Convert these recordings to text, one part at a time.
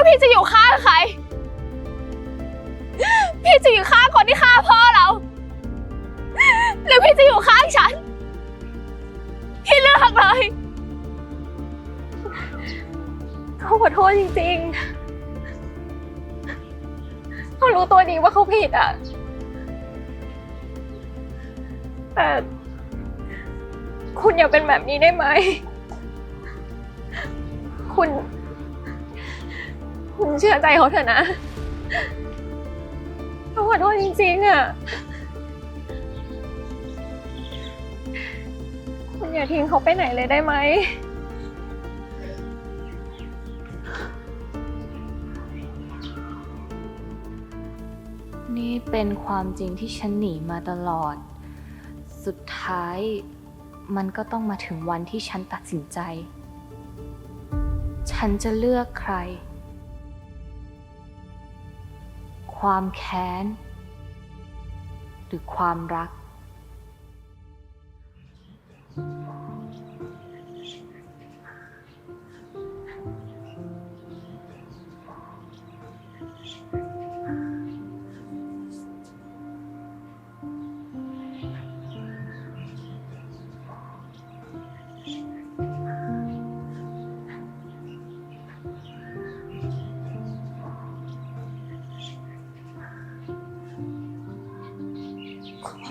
ว่าพี่จะอยู่ข้างใคร พี่จะอยู่ข้างคนที่ฆ่าพ่อเรา หรือพี่จะอยู่ข้างฉัน พี่เลือกเลยเขาขอโทษจริงๆ เขารู้ตัวดีว่าเขาผิดอะ แต่คุณอย่าเป็นแบบนี้ได้ไหม คุณ คุณเชื่อใจเขาเถอะนะเขาขอโทษจริงๆอะ คุณอย่าทิ้งเขาไปไหนเลยได้ไหม นี่เป็นความจริงที่ฉันหนีมาตลอด สุดท้ายมันก็ต้องมาถึงวันที่ฉันตัดสินใจ ฉันจะเลือกใคร ความแค้น หรือความรัก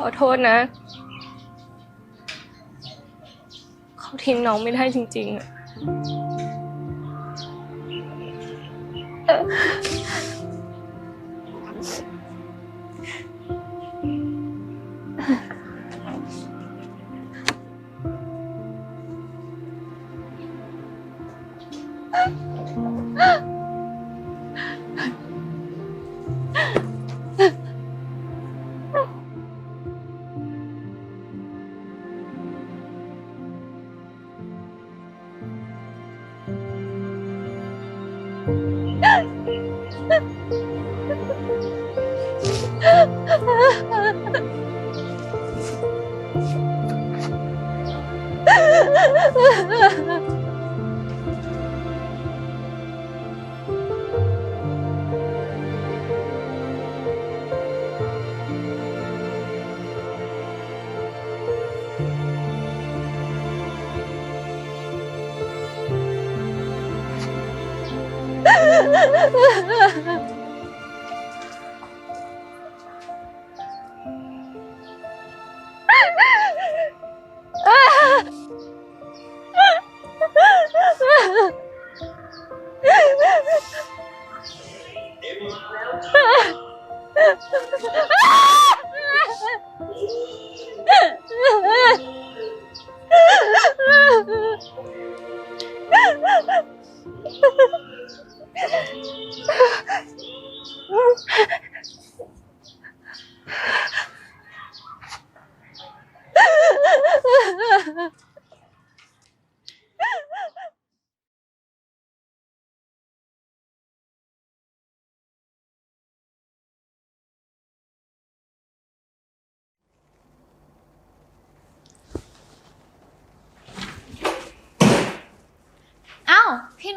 ขอโทษนะ เขาทิ้งน้องไม่ได้จริงๆอะ 不要，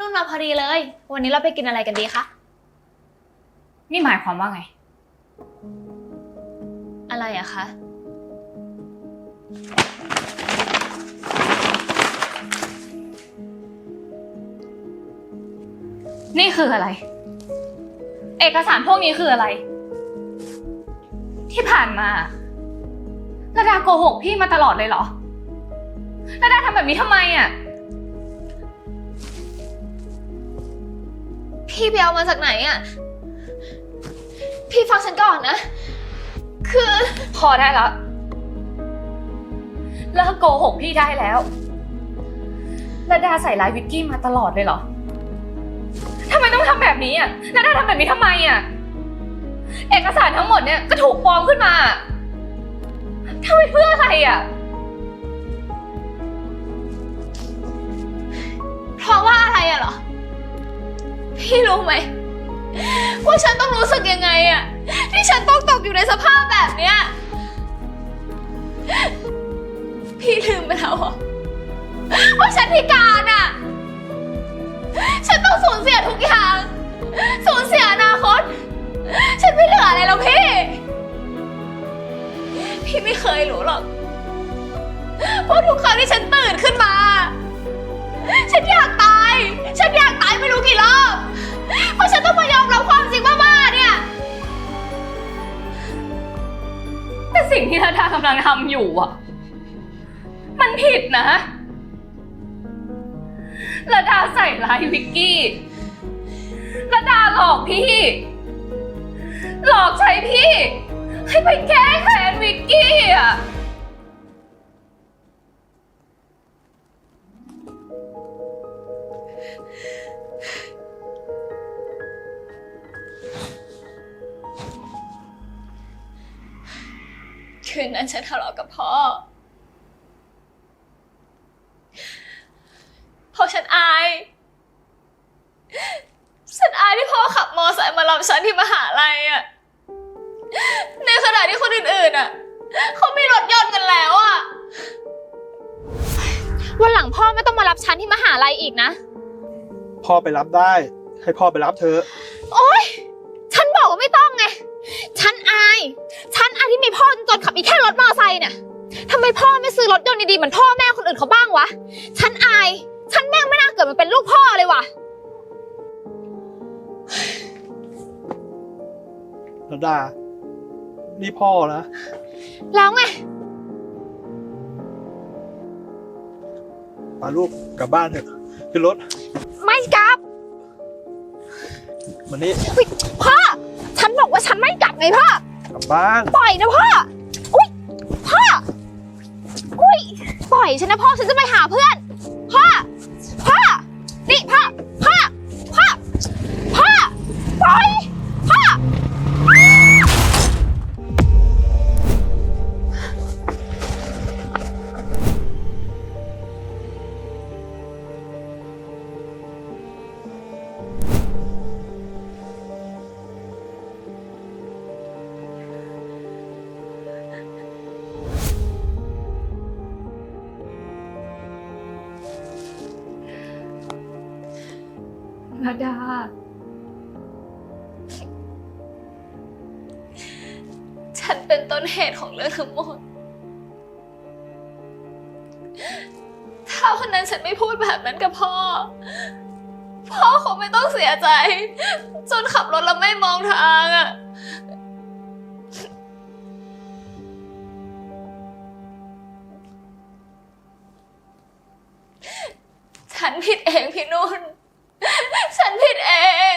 นุ่นมาพอดีเลย วันนี้เราไปกินอะไรกันดีคะ นี่หมายความว่าไง อะไรอะคะ นี่คืออะไร เอกสารพวกนี้คืออะไร ที่ผ่านมาระดาโกหกพี่มาตลอดเลยเหรอระดาทำแบบนี้ทำไมอะ พี่ไปเอามาจากไหนอะพี่ฟังฉันก่อนนะ คือ พอได้แล้วเลิกโกหกพี่ได้แล้วระดาใส่ร้ายวิกกี้มาตลอดเลยเหรอทำไมต้องทำแบบนี้อะระดาทำแบบนี้ทำไมอะ เอกสารทั้งหมดเนี่ยก็ถูกปลอมขึ้นมาทำไปเพื่ออะไรอะ พี่รู้ไหมว่าฉันต้องรู้สึกยังไงอะที่ฉันต้องตกอยู่ในสภาพแบบเนี้ย พี่ลืมไปแล้วเหรอว่าฉันพิการอะฉันต้องสูญเสียทุกอย่าง สูญเหลืออะไรแล้วพี่ พี่ไม่เคยรู้หรอกเพราะทุกครั้งที่ฉันตื่นขึ้นมา ฉันอยากตาย ฉันอยากตายไม่รู้กี่รอบ เพราะฉันต้องมายอมรับความจริงบ้าๆเนี่ย แต่สิ่งที่ระดากำลังทำอยู่อะ มันผิดนะระดาใส่ร้ายวิกกี้ระดาหลอกพี่ หลอกใช้พี่ ให้ไปแก้แค้นวิกกี้อะ คืนนั้นฉันทะเลาะกับพ่อ เพราะฉันอาย ฉันอายที่พ่อขับมอไซค์มารับฉันที่มหาลัยอะในขณะที่คนอื่นๆอะเขามีรถยนต์กันแล้วอะวันหลังพ่อไม่ต้องมารับฉันที่มหาลัยอีกนะ พ่อไปรับได้ ให้พ่อไปรับเธอะ เนี่ยทำไมพ่อไม่ซื้อรถยนต์ดีๆเหมือนพ่อแม่คนอื่นเขาบ้างวะ ฉันอาย ฉันแม่งไม่น่าเกิดมาเป็นลูกพ่อเลยว่ะระดา นี่พ่อนะ แล้วไงพาลูกกลับบ้านเถอะขึ้นรถไม่กลับมานี่อุ๊ยพ่อ ฉันบอกว่าฉันไม่กลับไงพ่อ กลับบ้าน ปล่อยนะพ่อ ปล่อยฉันนะพ่อฉันจะไปหาเพื่อน ระดา ฉันเป็นต้นเหตุของเรื่องทั้งหมด ถ้าวันนั้นฉันไม่พูดแบบนั้นกับพ่อ พ่อคงไม่ต้องเสียใจ จนขับรถแล้วไม่มองทางอะฉันผิดเองพี่นุ่น ฉันผิดเอง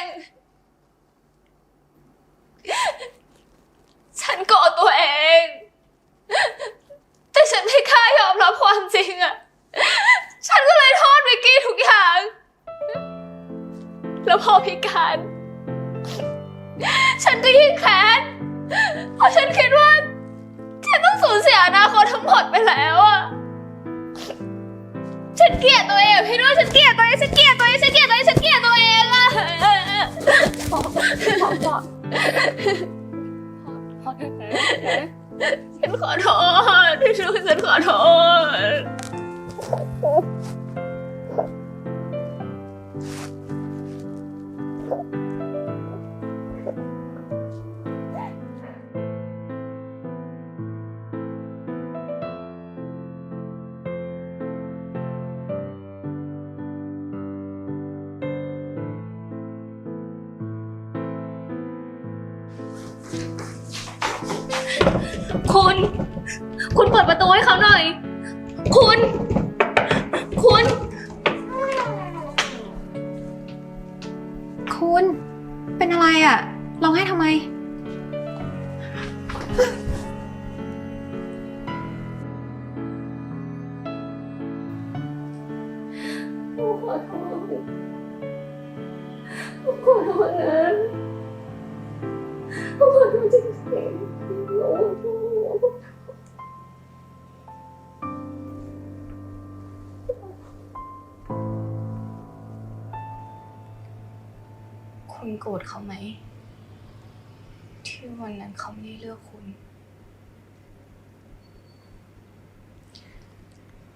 ฉันโกรธตัวเอง แต่ฉันไม่กล้ายอมรับความจริงอะฉันก็เลยโทษวิกกี้ทุกอย่าง แล้วพอพิการ ฉันก็ยิ่งแค้น เพราะฉันคิดว่า ฉันต้องสูญเสียอนาคตทั้งหมดไปแล้วอะฉันเกลียดตัวเองอะพี่นุ่นฉันเกลียดตัวเอง ฉันเกลียดตัวเอง ฉันเกลียดตัวเอง ขอขอขอขอเถอะนะฉันขอโทษพี่ฉันขอโทษ คุณ คุณเปิดประตูให้เขาหน่อย คุณ คุณ คุณ เป็นอะไรอะร้องไห้ทำไม ขอโทษขอโทษนะ ขอโทษจริงๆคุณโกรธเขาไหม ที่วันนั้นเขาไม่เลือกคุณ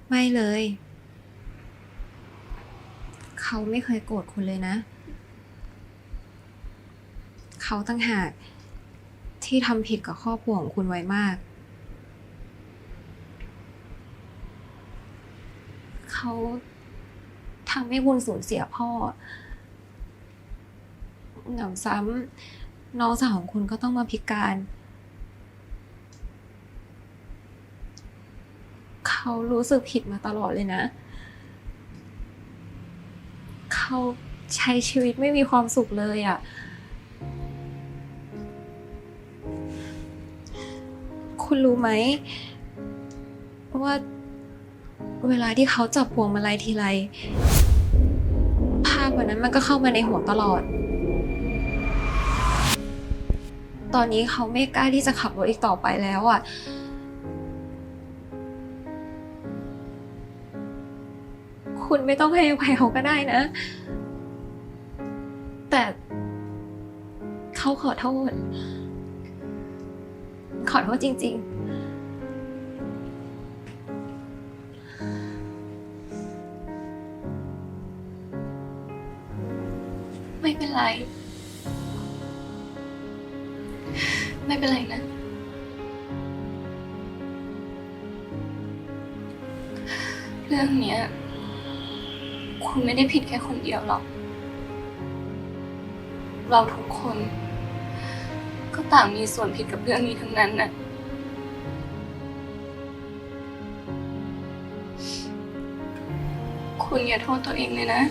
ไม่เลย เขาไม่เคยโกรธคุณเลยนะ เขาตั้งหาก ที่ทำผิดกับครอบครัวของคุณไว้มาก เขาทำให้คุณสูญเสียพ่อหนำซ้ำน้องสาวของคุณก็ต้องมาพิการ เขารู้สึกผิดมาตลอดเลยนะ เขาใช้ชีวิตไม่มีความสุขเลยอะ่ะ คุณรู้ไหม ว่าเวลาที่เขาจับพวงมาลัยทีไร ภาพวันนั้นมันก็เข้ามาในหัวตลอด ตอนนี้เขาไม่กล้าที่จะขับรถอีกต่อไปแล้วอะ คุณไม่ต้องให้อภัยเขาก็ได้นะ แต่เขาขอโทษ ขอโทษจริง ๆไม่เป็นไร ไม่เป็นไรนะ เรื่องเนี้ย คุณไม่ได้ผิดแค่คนเดียวหรอก เราทุกคน ก็ต่างมีส่วนผิดกับเรื่องนี้ทั้งนั้นน่ะ คุณอย่าโทษตัวเองเลยนะ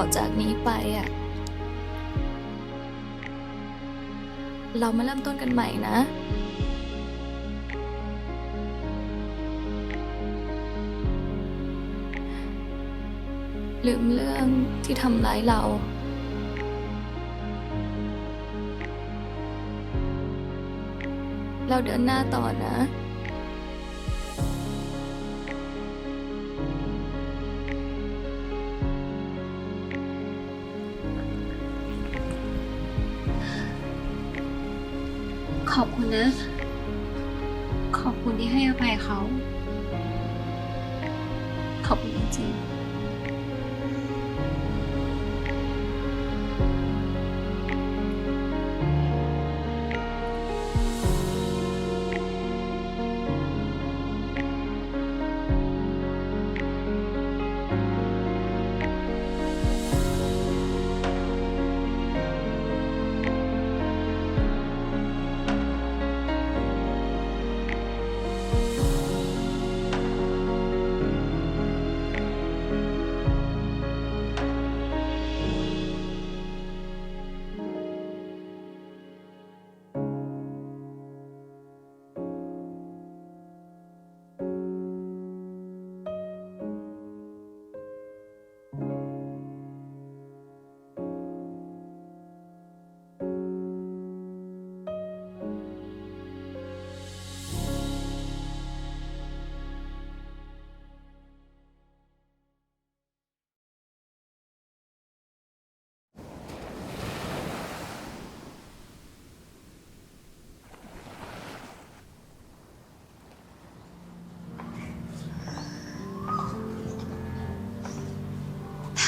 ต่อจากนี้ไปอะ เรามาเริ่มต้นกันใหม่นะ ลืมเรื่องที่ทำร้ายเราเราเดินหน้าต่อนะ นะ ขอบคุณที่ให้อภัยเขา ขอบคุณจริงๆ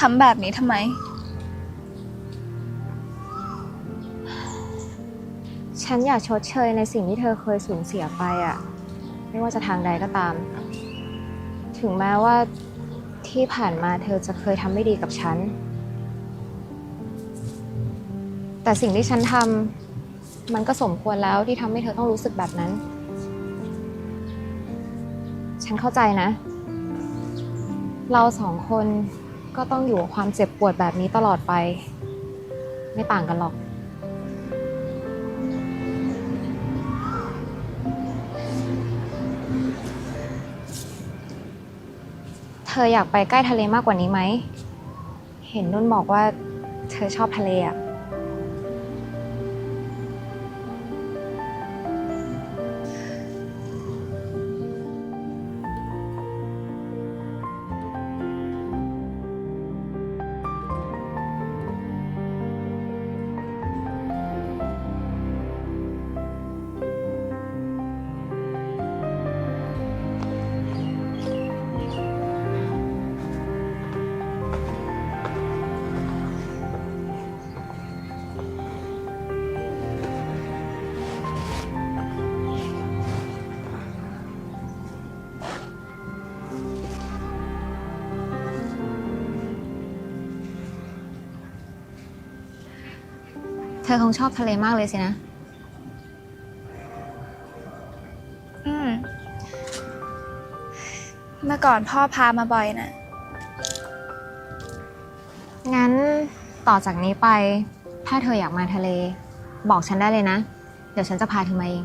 ทำแบบนี้ทำไม ฉันอยากชดเชยในสิ่งที่เธอเคยสูญเสียไปอะไม่ว่าจะทางใดก็ตาม ถึงแม้ว่าที่ผ่านมาเธอจะเคยทำไม่ดีกับฉัน แต่สิ่งที่ฉันทำมันก็สมควรแล้วที่ทำให้เธอต้องรู้สึกแบบนั้น ฉันเข้าใจนะ เราสองคน ก็ต้องอยู่กับความเจ็บปวดแบบนี้ตลอดไป ไม่ต่างกันหรอก เธออยากไปใกล้ทะเลมากกว่านี้ไหม เห็นนุ่นบอกว่าเธอชอบทะเลอะ อคงชอบทะเลมากเลยสินะ อืม เมื่อก่อนพ่อพามาบ่อยนะ งั้นต่อจากนี้ไป ถ้าเธออยากมาทะเล บอกฉันได้เลยนะ เดี๋ยวฉันจะพาเธอมาเอง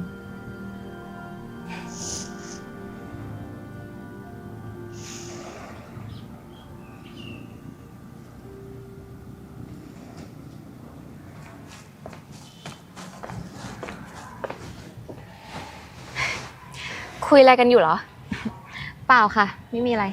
คุยอะไรกันอยู่เหรอ เปล่าค่ะ ไม่มีอะไร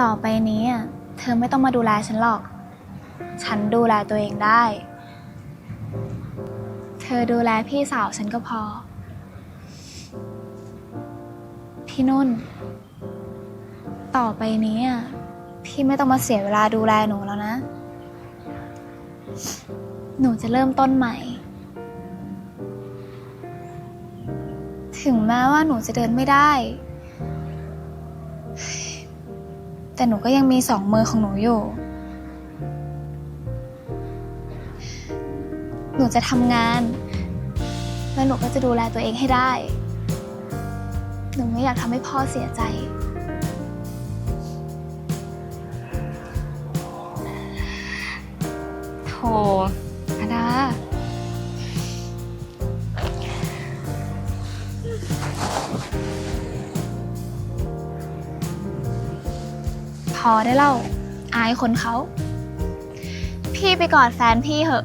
ต่อไปนี้อะ เธอไม่ต้องมาดูแลฉันหรอก ฉันดูแลตัวเองได้ เธอดูแลพี่สาวฉันก็พอ พี่นุ่น ต่อไปนี้อะพี่ไม่ต้องมาเสียเวลาดูแลหนูแล้วนะ หนูจะเริ่มต้นใหม่ ถึงแม้ว่าหนูจะเดินไม่ได้ แต่หนูก็ยังมีสองมือของหนูอยู่ หนูจะทำงาน แล้วหนูก็จะดูแลตัวเองให้ได้ หนูไม่อยากทำให้พ่อเสียใจ โธ่ อได้เล่า อายคนเขา พี่ไปกอดแฟนพี่เหอะ